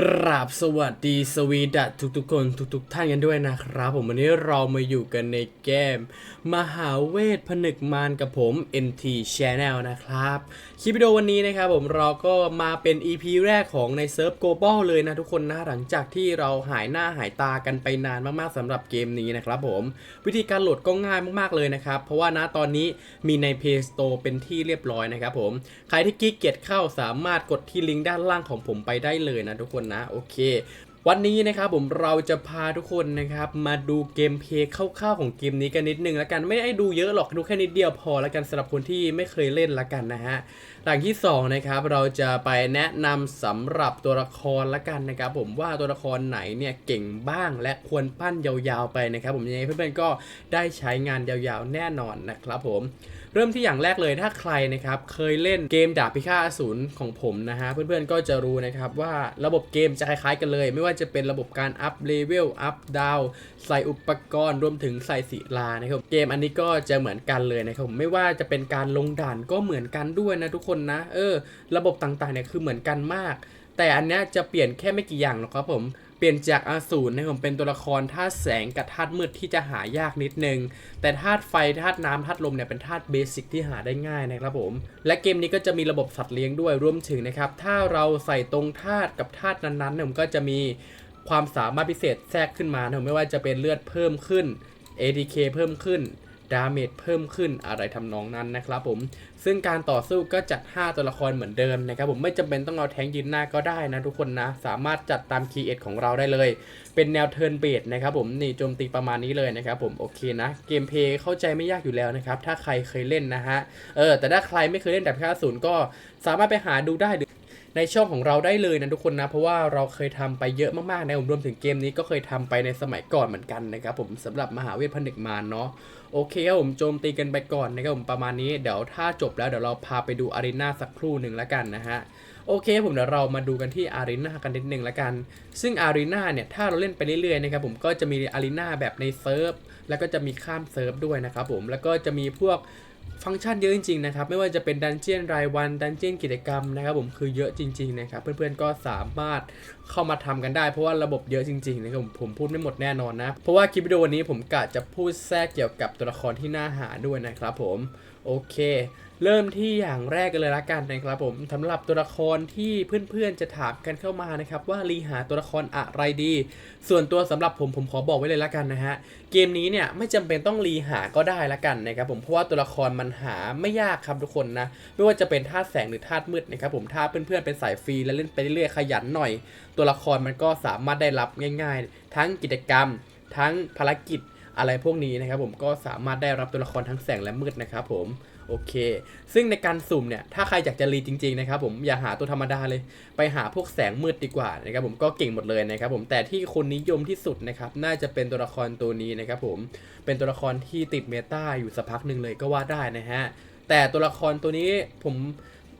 กราบสวัสดีสวีดัตทุกๆคนทุกๆท่านกันด้วยนะครับ ผมวันนี้เรามาอยู่กันในเกม มหาเวทผนึกมารกับผม NT Channel นะครับ คลิปวิดีโอวันนี้นะครับผมเราก็มาเป็น EP แรกของในเซิร์ฟ Global เลยนะทุกคนนะ หลังจากที่เราหายหน้าหายตากันไปนานมากๆสำหรับเกมนี้นะครับผมวิธีการโหลดก็ง่ายมากๆเลยนะครับ เพราะว่านะตอนนี้มีใน Play Store เป็นที่เรียบร้อยนะครับผมใครที่กิ๊กเกียจเข้าสามารถกดที่ลิงก์ด้านล่างของผมไปได้เลยนะทุกคนนะโอเค วันนี้นะครับผมเราจะพาทุกคนนะครับมาดูเกมเพย์คร่าวๆของเกมนี้กันนิดนึงแล้วกันไม่ได้ดูเยอะหรอกดูแค่นิดเดียวพอแล้วกันสำหรับคนที่ไม่เคยเล่นละกันนะฮะหลังที่สองนะครับเราจะไปแนะนำสำหรับตัวละครละกันนะครับผมว่าตัวละครไหนเนี่ยเก่งบ้างและควรปั้นยาวๆไปนะครับผมยังไงเพื่อนๆก็ได้ใช้งานยาวๆแน่นอนนะครับผม เริ่มที่อย่างแรกเลยถ้าใครนะครับเคยเล่นเกมดาบพิฆาตอสูรของผมนะฮะเพื่อนๆก็จะรู้นะครับว่าระบบเกมจะคล้ายๆกันเลย ไม่ว่าจะเป็นระบบการอัพเลเวลอัพดาวใส่อุปกรณ์รวมถึงใส่ศิลานะครับเกมอันนี้ก็จะเหมือนกันเลยนะครับผมไม่ว่าจะเป็นการลงด่านก็เหมือนกันด้วยนะทุกคนนะเออ ระบบต่างๆเนี่ยคือเหมือนกันมาก แต่อันเนี้ยจะเปลี่ยนแค่ไม่กี่อย่างหรอกครับผม ปลี่ยนจากอสูรนะครับผมเป็นตัวละครธาตุแสงกับธาตุมืดที่จะหายากนิดนึง แต่ธาตุไฟธาตุน้ำธาตุลมเนี่ยเป็นธาตุเบสิกที่หาได้ง่ายนะครับผม และเกมนี้ก็จะมีระบบสัตว์เลี้ยงด้วยรวมถึงนะครับ ถ้าเราใส่ตรงธาตุกับธาตุนั้นๆเนี่ยมันก็จะมีความสามารถพิเศษแทรกขึ้นมานะไม่ว่าจะเป็นเลือดเพิ่มขึ้น ADK เพิ่มขึ้น ดาเมจเพิ่มขึ้นอะไรทำนองนั้นนะครับผม ซึ่งการต่อสู้ก็จัด 5 ตัวละครเหมือนเดิมนะครับผมไม่จำเป็นต้องเอาแทงยืนหน้าก็ได้นะทุกคนนะ สามารถจัดตามคีย์เอ็ดของเราได้เลย เป็นแนวเทิร์นเบสนะครับผมนี่โจมตีประมาณนี้เลยนะครับผมโอเคนะ เกมเพลย์เข้าใจไม่ยากอยู่แล้วนะครับถ้าใครเคยเล่นนะฮะเออแต่ถ้าใครไม่เคยเล่นแบบค่ศูนย์ก็สามารถไปหาดูได้หรือ ในช่องของเราได้เลยนะทุกคนนะ เพราะว่าเราเคยทำไปเยอะมากๆนะผมรวมถึงเกมนี้ก็เคยทำไปในสมัยก่อนเหมือนกันนะครับผมสำหรับมหาเวทผนึกมารเนาะโอเคครับผมโจมตีกันไปก่อนนะครับผมประมาณนี้เดี๋ยวถ้าจบแล้วเดี๋ยวเราพาไปดูอารีนาสักครู่หนึ่งแล้วกันนะฮะโอเคครับผมเดี๋ยวเรามาดูกันที่อารีนากันนิดนึงแล้วกัน ซึ่งอารีนาเนี่ยถ้าเราเล่นไปเรื่อยๆนะครับผมก็จะมีอารีนาแบบในเซิร์ฟแล้วก็จะมีข้ามเซิร์ฟด้วยนะครับผมแล้วก็จะมีพวก ฟังก์ชันเยอะจริงๆนะครับ ไม่ว่าจะเป็นดันเจียนรายวัน ดันเจียนกิจกรรมนะครับผมคือเยอะจริง ๆ นะครับ เพื่อนๆก็สามารถเข้ามาทำกันได้ เพราะว่าระบบเยอะจริงๆนะครับผมผมพูดไม่หมดแน่นอนนะ เพราะว่าคลิปวิดีโอวันนี้ผมกะจะพูดแทรกเกี่ยวกับตัวละครที่น่าหาด้วยนะครับผมโอเค เริ่มที่อย่างแรกกันเลยละกันนะครับผมสำหรับตัวละครที่เพื่อนๆจะถามกันเข้ามานะครับว่ารีหาตัวละครอะไรดี ส่วนตัวสำหรับผมผมขอบอกไว้เลยละกันนะฮะเกมนี้เนี่ยไม่จำเป็นต้องรีหาก็ได้ละกันนะครับผมเพราะว่าตัวละครมันหาไม่ยากครับทุกคนนะไม่ว่าจะเป็นธาตุแสงหรือธาตุมืดนะครับผมถ้าเพื่อนๆเป็นสายฟรีและเล่นไปเรื่อยๆขยันหน่อย ตัวละครมันก็สามารถได้รับง่าย ๆ ทั้งกิจกรรม ทั้งภารกิจอะไรพวกนี้นะครับผมก็สามารถได้รับตัวละครทั้งแสงและมืดนะครับผม โอเค ซึ่งในการสุ่มเนี่ย ถ้าใครอยากจะรีจริง ๆ นะครับผมอย่าหาตัวธรรมดาเลย ไปหาพวกแสงมืดดีกว่านะครับผมก็เก่งหมดเลยนะครับผมแต่ที่คนนิยมที่สุดนะครับ น่าจะเป็นตัวละครตัวนี้นะครับผมเป็นตัวละครที่ติดเมตาอยู่สักพักหนึ่งเลยก็ว่าได้นะฮะแต่ตัวละครตัวนี้ผม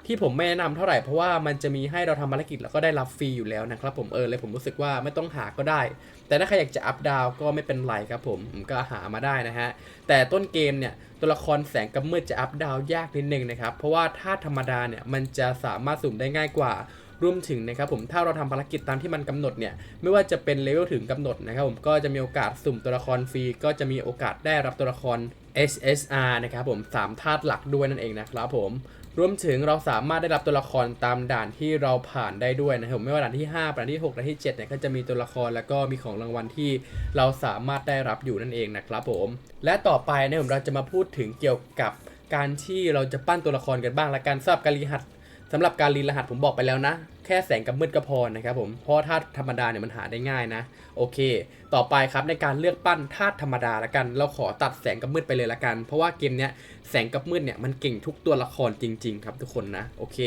ที่ผมไม่แนะนำเท่าไหร่เพราะว่ามันจะมีให้เราทำภารกิจแล้วก็ได้รับฟรีอยู่แล้วนะครับผมเออเลยผมรู้สึกว่าไม่ต้องหาก็ได้ แต่ถ้าใครอยากจะอัพดาวก็ไม่เป็นไรครับผมก็หามาได้นะฮะแต่ต้นเกมเนี่ยตัวละครแสงกับมืดจะอัพดาวยากนิดนึงนะครับเพราะว่าถ้าธรรมดาเนี่ยมันจะสามารถสุ่มได้ง่ายกว่ารวมถึงนะครับผมถ้าเราทำภารกิจตามที่มันกำหนดเนี่ยไม่ว่าจะเป็นเลเวลถึงกำหนดนะครับผมก็จะมีโอกาสสุ่มตัวละครฟรีก็จะมีโอกาสได้รับตัวละคร SSR นะครับผมสามธาตุหลักด้วยนั่นเองนะครับผม รวมถึงเราสามารถได้รับตัวละครตามด่านที่เราผ่านได้ด้วยนะครับผมไม่ว่าด่านที่5ด่านที่6ด่านที่7เนี่ยก็จะมีตัวละครแล้วก็มีของรางวัลที่เราสามารถได้รับอยู่นั่นเองนะครับผม และต่อไปนะครับผมเราจะมาพูดถึงเกี่ยวกับการที่เราจะปั้นตัวละครกันบ้างและการสรับการรีหัด สำหรับการรีนรหัสผมบอกไปแล้วนะ แค่แสงกับมืดก็พอนะครับผมเพราะธาตุธรรมดาเนี่ยมันหาได้ง่ายนะ โอเค ต่อไปครับในการเลือกปั้นธาตุธรรมดาละกัน เราขอตัดแสงกับมืดไปเลยละกัน เพราะว่าเกมเนี้ยแสงกับมืดเนี่ยมันเก่งทุกตัวละครจริง ๆ ครับทุกคนนะโอเค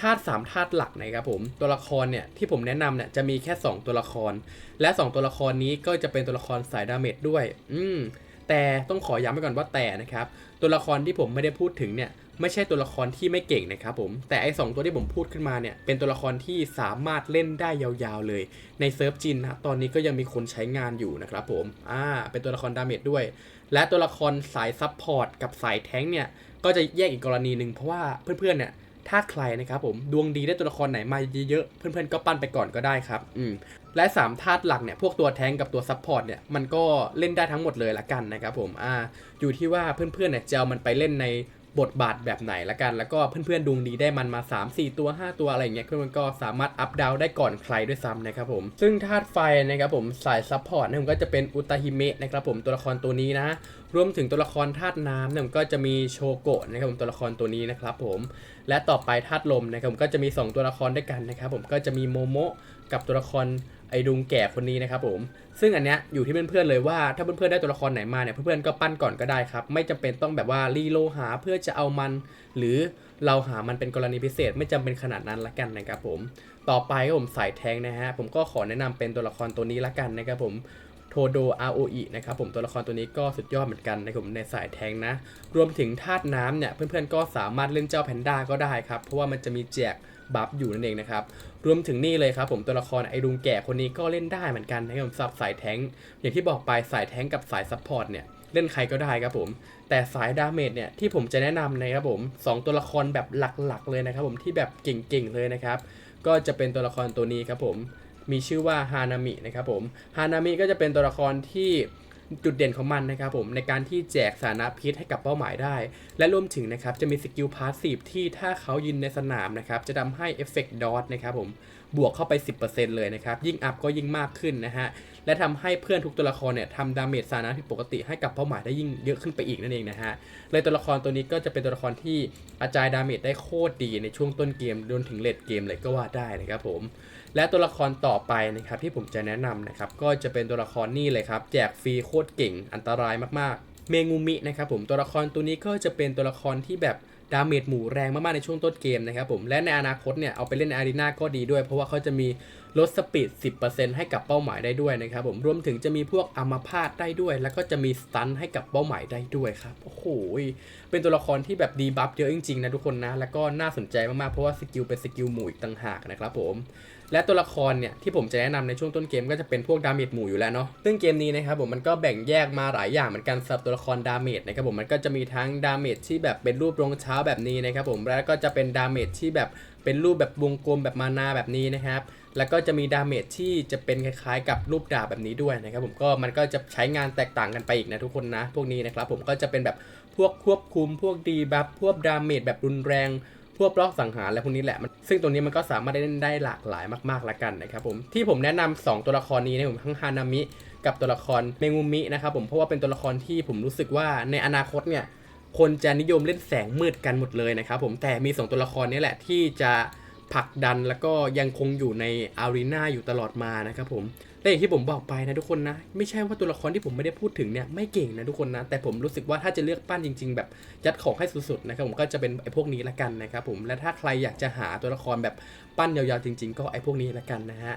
ธาตุสามธาตุหลักนะครับผมตัวละครเนี่ยที่ผมแนะนำเนี่ยจะมีแค่ 2 ตัวละคร และ 2 ตัวละครนี้ก็จะเป็นตัวละครสายดาเมจด้วย อืมแต่ต้องขอย้ำไว้ก่อนว่าแต่นะครับ ตัวละครที่ผมไม่ได้พูดถึงเนี่ย ไม่ใช่ตัวละครที่ไม่เก่งนะครับผม แต่ไอ้สองตัวที่ผมพูดขึ้นมาเนี่ย เป็นตัวละครที่สามารถเล่นได้ยาวๆเลย ในเซิร์ฟจีนนะตอนนี้ก็ยังมีคนใช้งานอยู่นะครับผม อ่า เป็นตัวละครดาเมจด้วย และตัวละครสายซับพอร์ตกับสายแท้งเนี่ย ก็จะแยกอีกกรณีหนึ่งเพราะว่าเพื่อนๆเนี่ยถ้าใครนะครับผมดวงดีได้ตัวละครไหนมาเยอะๆเพื่อนๆก็ปั้นไปก่อนก็ได้ครับอืมและ3ธาตุหลักเนี่ยพวกตัวแทงกับตัวซัพพอร์ตเนี่ยมันก็เล่นได้ทั้งหมดเลยละกันนะครับผมอ่าอยู่ที่ว่าเพื่อนๆเนี่ยจะเอามันไปเล่นใน บทบาทแบบไหนละกัน แล้วก็เพื่อนๆดวงดีได้มันมา 3 4 ตัว 5 ตัวอะไรเงี้ยเพื่อนๆก็สามารถอัพดาวได้ก่อนใครด้วยซ้ำนะครับผมซึ่งธาตุไฟนะครับผมสายซัพพอร์ตเนี่ยผมก็จะเป็นอุตาฮิเมะนะครับผมตัวละครตัวนี้นะรวมถึงตัวละครธาตุน้ำเนี่ยผมก็จะมีโชโกะนะครับผมตัวละครตัวนี้นะครับผมและต่อไปธาตุลมนะครับผมก็จะมี 2 ตัวละครด้วยกันนะครับผมก็จะมีโมโมะกับตัวละคร ไอ้ดุงแก่คนนี้นะครับผม ซึ่งอันเนี้ยอยู่ที่เพื่อนๆเลยว่าถ้าเพื่อนๆได้ตัวละครไหนมาเนี่ยเพื่อนๆก็ปั้นก่อนก็ได้ครับ ไม่จำเป็นต้องแบบว่ารีโลหาเพื่อจะเอามัน หรือเราหามันเป็นกรณีพิเศษ ไม่จำเป็นขนาดนั้นละกันนะครับผม ต่อไปก็ผมสายแทงนะฮะผมก็ขอแนะนำเป็นตัวละครตัวนี้ละกันนะครับผมโทโด ROE นะครับผมตัวละครตัวนี้ก็สุดยอดเหมือนกันนะผมในสายแทงนะ รวมถึงธาตุน้ำเนี่ยเพื่อนๆก็สามารถเล่นเจ้าแพนด้าก็ได้ครับ เพราะว่ามันจะมีแจก บัฟอยู่นั่นเองนะครับ รวมถึงนี่เลยครับผมตัวละครไอรุงแก่คนนี้ก็เล่นได้เหมือนกันนะครับผมสับสายแทงอย่างที่บอกไปสายแทงกับสายซัพพอร์ตเนี่ยเล่นใครก็ได้ครับผม แต่สายดาเมจเนี่ยที่ผมจะแนะนำนะครับผมสองตัวละครแบบหลักๆ เลยนะครับผมที่แบบเก่งๆเลยนะครับ ก็จะเป็นตัวละครตัวนี้ครับผม มีชื่อว่าฮานามินะครับผม ฮานามิก็จะเป็นตัวละครที่ จุดเด่นของมันนะครับผมในการที่แจกสารพิษให้กับเป้าหมายได้ และรวมถึงนะครับจะมีสกิลพาสซีฟที่ถ้าเขายืนในสนามนะครับจะทำให้เอฟเฟกต์ดอทนะครับผม บวกเข้าไป 10%เลยนะครับ ยิ่งอัพก็ยิ่งมากขึ้นนะฮะ และทำให้เพื่อนทุกตัวละครเนี่ยทำดาเมจสารพิษปกติให้กับเป้าหมายได้ยิ่งเยอะขึ้นไปอีกนั่นเองนะฮะ เลยตัวละครตัวนี้ก็จะเป็นตัวละครที่กระจายดาเมจได้โคตรดีในช่วงต้นเกมจนถึงเลดเกมเลยก็ว่าได้นะครับผม และตัวละครต่อไปนะครับที่ผมจะแนะนำนะครับก็จะเป็นตัวละครนี่เลยครับแจกฟรีโคตรเก่งอันตรายมากๆ เมงูมินะครับผมตัวละครตัวนี้ก็จะเป็นตัวละครที่แบบ ดาเมจหมู่แรงมากๆในช่วงต้นเกมนะครับผมและในอนาคตเนี่ยเอาไปเล่นในอารีนาก็ดีด้วย เพราะว่าเขาจะมี ลดสปีด 10%ให้กับเป้าหมายได้ด้วยนะครับผมรวมถึงจะมีพวกอัมพาตได้ด้วย แล้วก็จะมีสตันให้กับเป้าหมายได้ด้วยครับโอ้โหเป็นตัวละครที่แบบดีบัฟเยอะจริงๆนะทุกคนนะ แล้วก็น่าสนใจมากๆเพราะว่าสกิลเป็นสกิลหมู่อีกต่างหากนะครับผมและตัวละครเนี่ยที่ผมจะแนะนำในช่วงต้นเกมก็จะเป็นพวกดาเมจหมู่อยู่แล้วเนาะซึ่งเกมนี้นะครับผมมันก็แบ่งแยกมาหลายอย่างเหมือนกันสำหรับตัวละครดาเมจนะครับผมมันก็จะมีทั้งดาเมจที่แบบเป็นรูปรองเท้าแบบนี้นะครับผมแล้วก็จะเป็นดาเมจที่แบบ เป็นรูปแบบวงกลมแบบมานาแบบนี้นะครับ แล้วก็จะมีดาเมจที่จะเป็นคล้ายๆ กับรูปดาบแบบนี้ด้วยนะครับ ผมก็มันก็จะใช้งานแตกต่างกันไปอีกนะทุกคนนะ พวกนี้นะครับ ผมก็จะเป็นแบบพวกควบคุม พวกดีบัฟพวกดาเมจแบบรุนแรง พวกบล็อกสังหารอะไรพวกนี้แหละมันซึ่งตัวนี้มันก็สามารถได้เล่นได้หลากหลายมากๆละกันนะครับผมที่ผมแนะนำสองตัวละครนี้นะผมทั้งฮานามิกับตัวละครเมงุมินะครับผมเพราะว่าเป็นตัวละครที่ผมรู้สึกว่าในอนาคตเนี่ย คนจะนิยมเล่นแสงมืดกันหมดเลยนะครับผมแต่มีสองตัวละครนี้แหละที่จะผลักดันแล้วก็ยังคงอยู่ในอารีนาอยู่ตลอดมานะครับผมและอย่างที่ผมบอกไปนะทุกคนนะไม่ใช่ว่าตัวละครที่ผมไม่ได้พูดถึงเนี่ยไม่เก่งนะทุกคนนะแต่ผมรู้สึกว่าถ้าจะเลือกปั้นจริง ๆ แบบยัดของให้สุดๆนะครับผมก็จะเป็นไอ้พวกนี้ละกันนะครับผมและถ้าใครอยากจะหาตัวละครแบบปั้นยาวๆจริง ๆ ก็ไอ้พวกนี้ละกันนะฮะ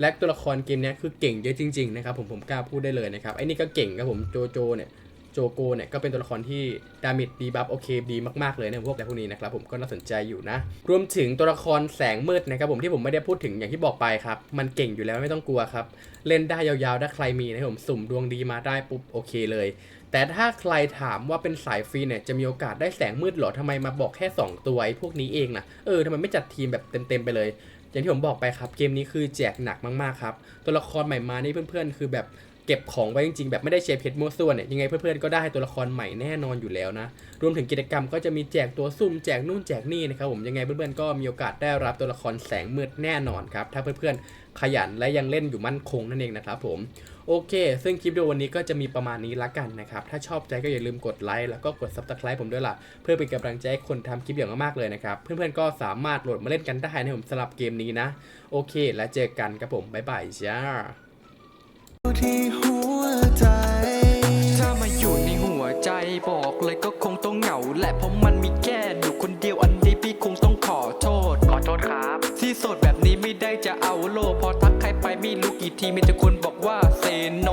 และตัวละครเกมนี้คือเก่งเยอะจริงๆนะครับผมผมกล้าพูดได้เลยนะครับไอ้นี่ก็เก่งครับผมโจโจเนี่ย โจโกเนี่ยก็เป็นตัวละครที่ดามิดดีบัฟโอเคดีมากๆเลยในพวกแต่พวกนี้นะครับผมก็น่าสนใจอยู่นะ รวมถึงตัวละครแสงมืดนะครับผมที่ผมไม่ได้พูดถึงอย่างที่บอกไปครับ มันเก่งอยู่แล้วไม่ต้องกลัวครับ เล่นได้ยาวๆถ้าใครมีนะครับผมสุ่มดวงดีมาได้ปุ๊บโอเคเลย แต่ถ้าใครถามว่าเป็นสายฟรีเนี่ยจะมีโอกาสได้แสงมืดหรอทำไมมาบอกแค่ 2 ตัวไอ้พวกนี้เองนะเออทำไมไม่จัดทีมแบบเต็มๆไปเลย อย่างที่ผมบอกไปครับเกมนี้คือแจกหนักมากๆครับตัวละครใหม่มานี่เพื่อนๆ คือแบบ เก็บของไว้จริงๆ แบบไม่ได้เชียร์เพชรมั่วส่วนเนี่ยยังไงเพื่อนๆก็ได้ตัวละครใหม่แน่นอนอยู่แล้วนะ รวมถึงกิจกรรมก็จะมีแจกตัวซุ่มแจกนู่นแจกนี่นะครับผมยังไงเพื่อนๆก็มีโอกาสได้รับตัวละครแสงมืดแน่นอนครับถ้าเพื่อนๆขยันและยังเล่นอยู่มั่นคงนั่นเองนะครับผมโอเค ซึ่งคลิปวิดีโอวันนี้ก็จะมีประมาณนี้ละกันนะครับ ถ้าชอบใจก็อย่าลืมกดไลค์แล้วก็กด subscribe ผมด้วยล่ะ เพื่อเป็นกำลังใจให้คนทำคลิปอย่างมากๆเลยนะครับ เพื่อนๆก็สามารถโหลดมาเล่นกันได้นะผมสำหรับเกมนี้นะ โอเค แล้วเจอกันครับผม บ๊ายบายจ้า ที่หัวใจ ถ้ามาอยู่ในหัวใจบอกเลยก็คงต้องเหงา แหละเพราะมันมีแค่หนูคนเดียวอันนี้พี่คงต้องขอโทษ ขอโทษครับ ที่โสดแบบนี้ไม่ได้จะเอาโล พอทักใครไปไม่รู้กี่ทีมีแต่คนบอกว่าเซโน